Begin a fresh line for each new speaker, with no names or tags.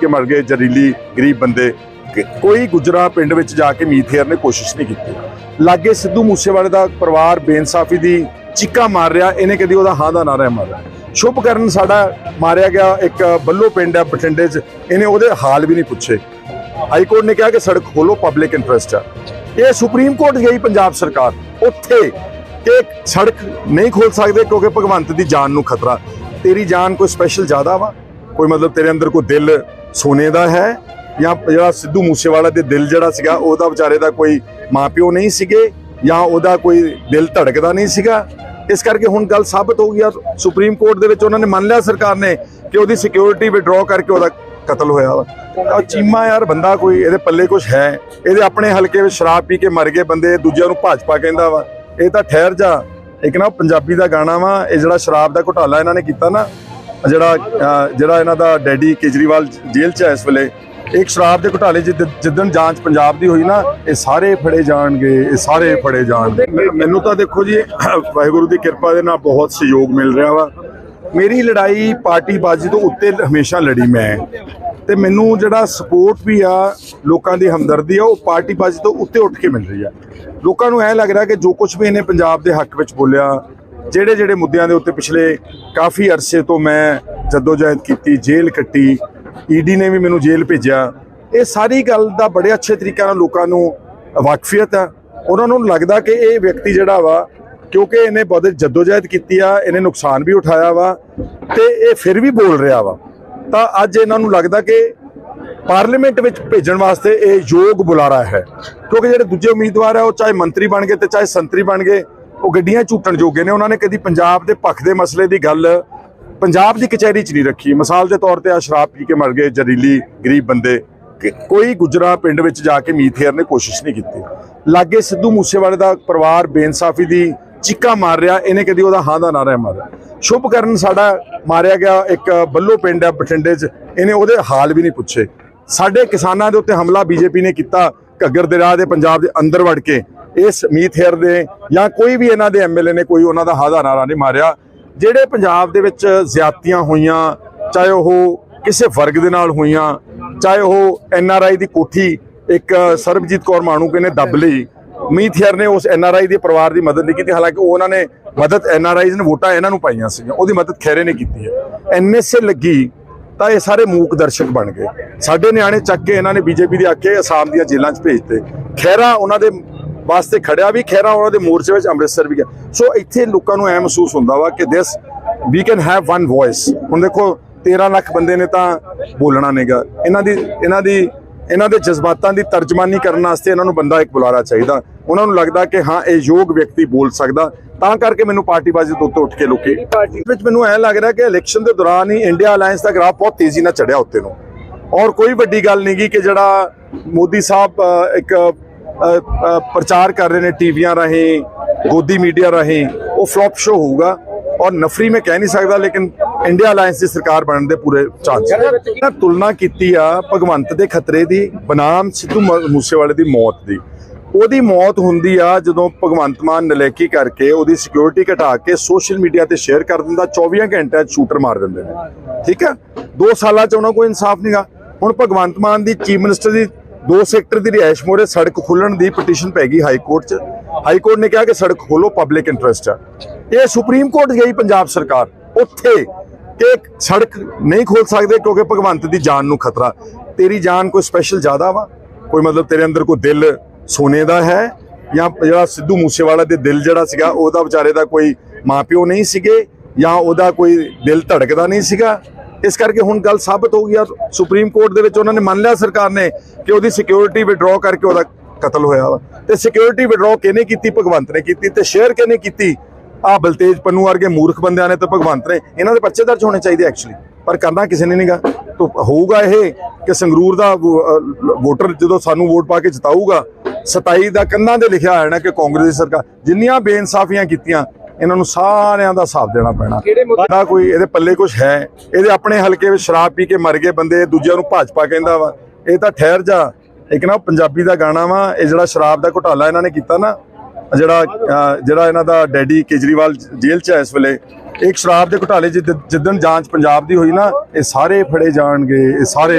ਕੇ ਮਰ ਗਏ ਜ਼ਰੀਲੀ ਗਰੀਬ ਬੰਦੇ। ਕੋਈ ਗੁਜਰਾ ਪਿੰਡ ਵਿੱਚ ਜਾ ਕੇ ਮੀਥੇਰ ਨੇ ਕੋਸ਼ਿਸ਼ ਨਹੀਂ ਕੀਤੀ। ਲਾਗੇ ਸਿੱਧੂ ਮੂਸੇਵਾਲੇ ਦਾ ਪਰਿਵਾਰ ਬੇਇਨਸਾਫੀ ਦੀ ਚੀਕਾ ਮਾਰ ਰਿਹਾ, ਇਹਨੇ ਕਦੀ ਉਹਦਾ ਹਾਂ ਦਾ ਨਾਰਾ ਮਾਰਿਆ। ਸ਼ੁਭ ਕਰਨ ਸਾਡਾ ਮਾਰਿਆ ਗਿਆ ਇੱਕ ਬੱਲੋ ਪਿੰਡ ਹੈ ਬਠਿੰਡੇ 'ਚ, ਇਹਨੇ ਉਹਦੇ ਹਾਲ ਵੀ ਨਹੀਂ ਪੁੱਛੇ। ਹਾਈ ਕੋਰਟ ਨੇ ਕਿਹਾ ਕਿ ਸੜਕ ਖੋਲੋ, ਪਬਲਿਕ ਇੰਟਰਸਟ ਆ। ਇਹ ਸੁਪਰੀਮ ਕੋਰਟ ਗਈ ਪੰਜਾਬ ਸਰਕਾਰ, ਉੱਥੇ ਕਿ ਸੜਕ ਨਹੀਂ ਖੋਲ ਸਕਦੇ ਕਿਉਂਕਿ ਭਗਵੰਤ ਦੀ ਜਾਨ ਨੂੰ ਖਤਰਾ। ਤੇਰੀ ਜਾਨ ਕੋਈ ਸਪੈਸ਼ਲ ਜ਼ਿਆਦਾ ਵਾ? ਕੋਈ ਮਤਲਬ ਤੇਰੇ ਅੰਦਰ ਕੋਈ ਦਿਲ ਸੋਨੇ ਦਾ ਹੈ ਜਾਂ ਜਿਹੜਾ ਸਿੱਧੂ ਮੂਸੇਵਾਲਾ ਦੇ ਦਿਲ ਜਿਹੜਾ ਸੀਗਾ, ਉਹਦਾ ਵਿਚਾਰੇ ਦਾ ਕੋਈ ਮਾਪਿਓ ਨਹੀਂ ਸੀਗੇ ਜਾਂ ਉਹਦਾ ਕੋਈ ਦਿਲ ਧੜਕਦਾ ਨਹੀਂ ਸੀਗਾ। ਇਸ ਕਰਕੇ ਹੁਣ ਗੱਲ ਸਾਬਤ ਹੋ ਗਈ ਆ। ਸੁਪਰੀਮ ਕੋਰਟ ਦੇ ਵਿੱਚ ਉਹਨਾਂ ਨੇ ਮੰਨ ਲਿਆ ਸਰਕਾਰ ਨੇ ਕਿ ਉਹਦੀ ਸਿਕਿਉਰਿਟੀ ਵਿਡਰਾਅ ਕਰਕੇ ਉਹਦਾ ਕਤਲ ਹੋਇਆ ਵਾ। ਚੀਮਾ ਯਾਰ ਬੰਦਾ ਕੋਈ, ਇਹਦੇ ਪੱਲੇ ਕੁਝ ਹੈ। ਇਹਦੇ ਆਪਣੇ ਹਲਕੇ ਵਿੱਚ ਸ਼ਰਾਬ ਪੀ ਕੇ ਮਰ ਗਏ ਬੰਦੇ ਦੂਜਿਆਂ ਨੂੰ ਭਾਜਪਾ ਕਹਿੰਦਾ ਵਾ। ਇਹ ਤਾਂ ਠਹਿਰ ਜਾ। ਇੱਕ ਨਾ ਪੰਜਾਬੀ ਦਾ ਗਾਣਾ ਵਾ, ਇਹ ਜਿਹੜਾ ਸ਼ਰਾਬ ਦਾ ਘੁਟਾਲਾ ਇਹਨਾਂ ਨੇ ਕੀਤਾ ਨਾ ਜਿਹੜਾ ਜਿਹੜਾ ਇਹਨਾਂ ਦਾ ਡੈਡੀ ਕੇਜਰੀਵਾਲ ਜੇਲ੍ਹ 'ਚ ਹੈ ਇਸ ਵੇਲੇ ਇੱਕ ਸ਼ਰਾਬ ਦੇ ਘੁਟਾਲੇ ਜਿੱਦ- ਜਿੱਦਣ ਜਾਂਚ ਪੰਜਾਬ ਦੀ ਹੋਈ ਨਾ, ਇਹ ਸਾਰੇ ਫੜੇ ਜਾਣਗੇ, ਇਹ ਸਾਰੇ ਫੜੇ ਜਾਣਗੇ। ਮੈਨੂੰ ਤਾਂ ਦੇਖੋ ਜੀ, ਵਾਹਿਗੁਰੂ ਦੀ ਕਿਰਪਾ ਦੇ ਨਾਲ ਬਹੁਤ ਸਹਿਯੋਗ ਮਿਲ ਰਿਹਾ ਵਾ। ਮੇਰੀ ਲੜਾਈ ਪਾਰਟੀਬਾਜ਼ੀ ਤੋਂ ਉੱਤੇ ਹਮੇਸ਼ਾ ਲੜੀ ਮੈਂ। ਤੇ ਮੈਨੂੰ ਜਿਹੜਾ ਸਪੋਰਟ ਵੀ ਆ ਲੋਕਾਂ ਦੀ ਹਮਦਰਦੀ ਆ, ਉਹ ਪਾਰਟੀਬਾਜ਼ੀ ਤੋਂ ਉੱਤੇ ਉੱਠ ਕੇ ਮਿਲ ਰਹੀ ਆ। ਲੋਕਾਂ ਨੂੰ ਐ ਲੱਗ ਰਿਹਾ ਕਿ ਜੋ ਕੁਝ ਵੀ ਇਹਨੇ ਪੰਜਾਬ ਦੇ ਹੱਕ ਵਿੱਚ ਬੋਲਿਆ ਜਿਹੜੇ ਜਿਹੜੇ ਮੁੱਦਿਆਂ ਦੇ ਉੱਤੇ ਪਿਛਲੇ ਕਾਫੀ ਅਰਸੇ ਤੋਂ ਮੈਂ ਜਦੋਜਹਿਦ ਕੀਤੀ, ਜੇਲ੍ਹ ਕੱਟੀ ਈਡੀ ਨੇ ਵੀ ਮੈਨੂੰ ਜੇਲ੍ਹ ਭੇਜਿਆ। ਇਹ ਸਾਰੀ ਗੱਲ ਦਾ ਬੜੇ ਅੱਛੇ ਤਰੀਕੇ ਨਾਲ ਲੋਕਾਂ ਨੂੰ ਵਾਕਫੀਅਤ ਆ। ਉਹਨਾਂ ਨੂੰ ਲੱਗਦਾ ਕਿ ਇਹ ਵਿਅਕਤੀ ਜਿਹੜਾ ਵਾ, ਕਿਉਂਕਿ ਇਹਨੇ ਬਹੁਤ ਜਦੋਜਹਿਦ ਕੀਤੀ ਆ, ਇਹਨੇ ਨੁਕਸਾਨ ਵੀ ਉਠਾਇਆ ਵਾ ਤੇ ਇਹ ਫਿਰ ਵੀ ਬੋਲ ਰਿਹਾ ਵਾ। ਤਾਂ ਅੱਜ ਇਹਨਾਂ ਨੂੰ ਲੱਗਦਾ ਕਿ ਪਾਰਲੀਮੈਂਟ ਵਿੱਚ ਭੇਜਣ ਵਾਸਤੇ ਇਹ ਯੋਗ ਬੁਲਾਰਾ ਹੈ। ਕਿਉਂਕਿ ਜਿਹੜੇ ਦੂਜੇ ਉਮੀਦਵਾਰ ਆ, ਉਹ ਚਾਹੇ ਮੰਤਰੀ ਬਣ ਗਏ ਤੇ ਚਾਹੇ ਸੰਤਰੀ ਬਣ ਗਏ ਉਹ ਗੱਡੀਆਂ ਝੂਟਣ ਜੋਗੇ ਨੇ, ਉਹਨਾਂ ਨੇ ਕਦੀ ਪੰਜਾਬ ਦੇ ਪੱਖ ਦੇ ਮਸਲੇ ਦੀ ਗੱਲ ਪੰਜਾਬ ਦੀ ਕਚਹਿਰੀ 'ਚ ਨਹੀਂ ਰੱਖੀ। ਮਿਸਾਲ ਦੇ ਤੌਰ ਤੇ ਆ ਸ਼ਰਾਬ ਪੀ ਕੇ ਮਰ ਗਏ ਜ਼ਰੀਲੀ ਗਰੀਬ ਬੰਦੇ। ਕੋਈ ਗੁਜਰਾ ਪਿੰਡ ਵਿੱਚ ਜਾ ਕੇ ਮੀਥੇਰ ਨੇ ਕੋਸ਼ਿਸ਼ ਨਹੀਂ ਕੀਤੀ। ਲਾਗੇ ਸਿੱਧੂ ਮੂਸੇਵਾਲੇ ਦਾ ਪਰਿਵਾਰ ਬੇਇਨਸਾਫੀ ਦੀ ਚੀਕਾ ਮਾਰ ਰਿਹਾ, ਇਹਨੇ ਕਦੀ ਉਹਦਾ ਹਾਂ ਦਾ ਨਾਰਾ ਮਾਰਿਆ। ਸ਼ੁਭ ਕਰਨ ਸਾਡਾ ਮਾਰਿਆ ਗਿਆ ਇੱਕ ਬੱਲੋ ਪਿੰਡ ਹੈ ਬਠਿੰਡੇ 'ਚ, ਇਹਨੇ ਉਹਦੇ ਹਾਲ ਵੀ ਨਹੀਂ ਪੁੱਛੇ। ਸਾਡੇ ਕਿਸਾਨਾਂ ਦੇ ਉੱਤੇ ਹਮਲਾ ਬੀਜੇਪੀ ਨੇ ਕੀਤਾ, ਘੱਗਰ ਦੇ ਰਾਹ ਦੇ ਪੰਜਾਬ ਦੇ ਅੰਦਰ ਵੜ ਕੇ। ਇਸ ਮੀਤ ਹੇਅਰ ਦੇ ਜਾਂ ਕੋਈ ਵੀ ਇਹਨਾਂ ਦੇ ਐਮਐਲਏ ਨੇ ਕੋਈ ਉਹਨਾਂ ਦਾ ਹਾਦਾ ਨਾਰਾ ਨਹੀਂ ਮਾਰਿਆ, ਜਿਹੜੇ ਪੰਜਾਬ ਦੇ ਵਿੱਚ ਜ਼ਿਆਦਤੀਆਂ ਹੋਈਆਂ, ਚਾਹੇ ਉਹ ਕਿਸੇ ਵਰਗ ਦੇ ਨਾਲ ਹੋਈਆਂ, ਚਾਹੇ ਉਹ ਐਨਆਰਆਈ ਦੀ ਕੋਠੀ ਇੱਕ ਸਰਬਜੀਤ ਕੌਰ ਮਾਣੂਕੇ ਨੇ ਦੱਬ ਲਈ, ਮੀਤ ਹੇਅਰ ਨੇ ਉਸ ਐਨਆਰਆਈ ਦੇ ਪਰਿਵਾਰ ਦੀ ਮਦਦ ਨਹੀਂ ਕੀਤੀ, ਹਾਲਾਂਕਿ ਉਹਨਾਂ ਨੇ ਮਦਦ ਐਨਆਰਆਈਜ਼ ਨੇ ਵੋਟਾਂ ਇਹਨਾਂ ਨੂੰ ਪਾਈਆਂ ਸੀਗੀਆਂ, ਉਹਦੀ ਮਦਦ ਖੈਰੇ ਨੇ ਕੀਤੀ ਹੈ। ਐਨਐਸਏ ਲੱਗੀ ਤਾਂ ਇਹ ਸਾਰੇ ਮੂਕ ਦਰਸ਼ਕ ਬਣ ਗਏ। ਸਾਡੇ ਨਿਆਣੇ ਚੱਕ ਕੇ ਇਹਨਾਂ ਨੇ ਬੀਜੇਪੀ ਦੇ ਆਕੇ ਅਸਾਮ ਦੀਆਂ ਜੇਲ੍ਹਾਂ 'ਚ ਭੇਜਤੇ ਖੈਰਾ ਉਹਨਾਂ ਦੇ ਵਾਸਤੇ ਖੜਿਆ ਵੀ ਖੈਰਾ ਉਹਨਾਂ ਦੇ ਮੋਰਚੇ ਵਿੱਚ, ਅੰਮ੍ਰਿਤਸਰ ਵੀ ਗਿਆ। ਸੋ ਇੱਥੇ ਲੋਕਾਂ ਨੂੰ ਐ ਮਹਿਸੂਸ ਹੁੰਦਾ ਵਾ ਕਿ this we can have one voice ਹੁਣ ਦੇਖੋ 13 ਲੱਖ ਬੰਦੇ ਨੇ ਤਾਂ ਬੋਲਣਾ ਨਹੀਂਗਾ। ਇਹਨਾਂ ਦੀ ਇਹਨਾਂ ਦੀ, ਇਹਨਾਂ ਦੇ ਜਜ਼ਬਾਤਾਂ ਦੀ ਤਰਜਮਾਨੀ ਕਰਨ ਵਾਸਤੇ ਇਹਨਾਂ ਨੂੰ ਬੰਦਾ ਇੱਕ ਬੁਲਾਰਾ ਚਾਹੀਦਾ। ਉਹਨਾਂ ਨੂੰ ਲੱਗਦਾ ਕਿ ਹਾਂ, ਇਹ ਯੋਗ ਵਿਅਕਤੀ ਬੋਲ ਸਕਦਾ। ਤਾਂ ਕਰਕੇ ਮੈਨੂੰ ਪਾਰਟੀਬਾਜ਼ੀ ਤੋਂ ਉੱਤੇ ਉੱਠ ਕੇ ਲੋਕੀ ਵਿੱਚ ਮੈਨੂੰ ਐ ਲੱਗ ਰਿਹਾ ਕਿ ਇਲੈਕਸ਼ਨ ਦੇ ਦੌਰਾਨ ਹੀ ਇੰਡੀਆ ਅਲਾਈਅੰਸ ਦਾ ਗ੍ਰਾਫ ਬਹੁਤ ਤੇਜ਼ੀ ਨਾਲ ਚੜਿਆ ਉੱਤੇ ਨੂੰ। ਔਰ ਕੋਈ ਵੱਡੀ ਗੱਲ ਨਹੀਂ ਗੀ ਕਿ ਜਿਹੜਾ ਮੋਦੀ ਸਾਹਿਬ ਇੱਕ ਪ੍ਰਚਾਰ ਕਰ ਰਹੇ ਨੇ ਟੀਵੀਆਂ ਰਾਹੀਂ, ਗੋਦੀ ਮੀਡੀਆ ਰਾਹੀਂ, ਉਹ ਫਲॉप ਸ਼ੋ ਹੋਊਗਾ। ਔਰ ਨਫਰੀ ਮੈਂ ਕਹਿ ਨਹੀਂ ਸਕਦਾ, ਲੇਕਿਨ ਇੰਡੀਆ ਅਲਾਈਅੰਸ ਦੀ ਸਰਕਾਰ ਬਣਨ ਦੇ ਪੂਰੇ ਚਾਂਸ ਮੈਂ ਤੁਲਨਾ ਕੀਤੀ ਆ ਭਗਵੰਤ ਦੇ ਖਤਰੇ ਦੀ, ਬਨਾਮ ਸਿੱਧੂ ਮ- ਮੂਸੇਵਾਲੇ ਦੀ ਮੌਤ ਦੀ। ਉਹਦੀ ਮੌਤ ਹੁੰਦੀ ਆ ਜਦੋਂ ਭਗਵੰਤ ਮਾਨ ਨਲੇਕੀ ਕਰਕੇ ਉਹਦੀ ਸਿਕਿਉਰਿਟੀ ਘਟਾ ਕੇ ਸੋਸ਼ਲ ਮੀਡੀਆ ਤੇ ਸ਼ੇਅਰ ਕਰ ਦਿੰਦਾ 24 ਘੰਟਿਆਂ 'ਚ ਸ਼ੂਟਰ ਮਾਰ ਦਿੰਦੇ ਨੇ। ਠੀਕ ਆ? 2 ਸਾਲਾਂ 'ਚ ਉਹਨਾਂ ਕੋਈ ਇਨਸਾਫ ਨਹੀਂਗਾ ਹੁਣ ਭਗਵੰਤ ਮਾਨ ਦੀ ਚੀਫ ਮਿਨਿਸਟਰ ਦੀ ਦੋ ਸੈਕਟਰ ਦੀ ਰਿਹਾਇਸ਼ ਮੋਰੇ ਸੜਕ ਖੋਲਣ ਦੀ ਪਟੀਸ਼ਨ ਪੈ ਗਈ ਹਾਈ ਕੋਰਟ 'ਚ। ਹਾਈ ਕੋਰਟ ਨੇ ਕਿਹਾ ਕਿ ਸੜਕ ਖੋਲੋ ਪਬਲਿਕ ਇੰਟਰਸਟ ਆ। ਇਹ ਸੁਪਰੀਮ ਕੋਰਟ ਗਈ ਪੰਜਾਬ ਸਰਕਾਰ। ਉੱਥੇ ਕਿ ਸੜਕ ਨਹੀਂ ਖੋਲ ਸਕਦੇ ਕਿਉਂਕਿ ਭਗਵੰਤ ਦੀ ਜਾਨ ਨੂੰ ਖਤਰਾ। ਤੇਰੀ ਜਾਨ ਕੋਈ ਸਪੈਸ਼ਲ ਜ਼ਿਆਦਾ ਵਾ? ਕੋਈ ਮਤਲਬ ਤੇਰੇ ਅੰਦਰ ਕੋਈ ਦਿਲ ਸੋਨੇ ਦਾ ਹੈ? ਜਾਂ ਜਿਹੜਾ ਸਿੱਧੂ ਮੂਸੇਵਾਲਾ ਦੇ ਦਿਲ ਜਿਹੜਾ ਸੀਗਾ, ਉਹਦਾ ਵਿਚਾਰੇ ਦਾ ਕੋਈ ਮਾਪਿਓ ਨਹੀਂ ਸੀਗੇ? ਜਾਂ ਉਹਦਾ ਕੋਈ ਦਿਲ ਧੜਕਦਾ ਨਹੀਂ ਸੀਗਾ? ਇਸ ਕਰਕੇ ਹੁਣ ਗੱਲ ਸਾਬਤ ਹੋ ਗਈ ਆ। ਸੁਪਰੀਮ ਕੋਰਟ ਦੇ ਵਿੱਚ ਉਹਨਾਂ ਨੇ ਮੰਨ ਲਿਆ ਸਰਕਾਰ ਨੇ ਕਿ ਉਹਦੀ ਸਿਕਿਉਰਿਟੀ ਵਿਡਰਾਅ ਕਰਕੇ ਉਹਦਾ ਕਤਲ ਹੋਇਆ ਵਾ। ਤੇ ਸਿਕਿਉਰਿਟੀ ਵਿਡਰਾਅ ਕਿਹਨੇ ਕੀਤੀ? ਭਗਵੰਤ ਨੇ ਕੀਤੀ ਤੇ ਸ਼ੇਅਰ ਕਿਹਨੇ ਕੀਤੀ? ਆ ਬਲਤੇਜ ਪੰਨੂ ਵਰਗੇ ਮੂਰਖ ਬੰਦਿਆਂ ਨੇ ਤੇ ਭਗਵੰਤ ਨੇ। ਇਹਨਾਂ ਦੇ ਪਰਚੇ ਦਰਜ ਹੋਣੇ ਚਾਹੀਦੇ ਐਕਚੁਅਲੀ ਪਰ ਕਰਨਾ ਕਿਸੇ ਨੇ ਨਹੀਂਗਾ ਤਾਂ ਹੋਊਗਾ ਇਹ ਕਿ ਸੰਗਰੂਰ ਦਾ ਵੋਟਰ ਜਦੋਂ ਸਾਨੂੰ ਵੋਟ ਪਾ ਕੇ ਜਿਤਾਊਗਾ 27 ਦਾ ਕੰਨਾਂ ਦੇ ਲਿਖਿਆ ਹੋਇਆ ਨਾ ਕਿ ਕਾਂਗਰਸ ਦੀ ਸਰਕਾਰ। ਜਿੰਨੀਆਂ ਬੇਇਨਸਾਫੀਆਂ ਕੀਤੀਆਂ ਇਹਨਾਂ ਨੂੰ ਸਾਰਿਆਂ ਦਾ ਹਿਸਾਬ ਦੇਣਾ ਪੈਣਾ। ਨਾ ਕੋਈ ਇਹਦੇ ਪੱਲੇ ਕੁਝ ਹੈ। ਇਹਦੇ ਆਪਣੇ ਹਲਕੇ ਵਿੱਚ ਸ਼ਰਾਬ ਪੀ ਕੇ ਮਰ ਗਏ ਬੰਦੇ ਦੂਜਿਆਂ ਨੂੰ ਭਾਜਪਾ ਕਹਿੰਦਾ ਵਾ। ਇਹ ਤਾਂ ਠਹਿਰ ਜਾ। ਇੱਕ ਨਾ ਪੰਜਾਬੀ ਦਾ ਗਾਣਾ ਵਾ ਇਹ ਜਿਹੜਾ ਸ਼ਰਾਬ ਦਾ ਘੁਟਾਲਾ ਇਹਨਾਂ ਨੇ ਕੀਤਾ ਨਾ ਜਿਹੜਾ ਜਿਹੜਾ ਇਹਨਾਂ ਦਾ ਡੈਡੀ ਕੇਜਰੀਵਾਲ ਜੇਲ੍ਹ 'ਚ ਹੈ ਇਸ ਵੇਲੇ ਇੱਕ ਸ਼ਰਾਬ ਦੇ ਘੁਟਾਲੇ ਜਿੱਦ- ਜਿੱਦਣ ਜਾਂਚ ਪੰਜਾਬ ਦੀ ਹੋਈ ਨਾ ਇਹ ਸਾਰੇ ਫੜੇ ਜਾਣਗੇ ਇਹ ਸਾਰੇ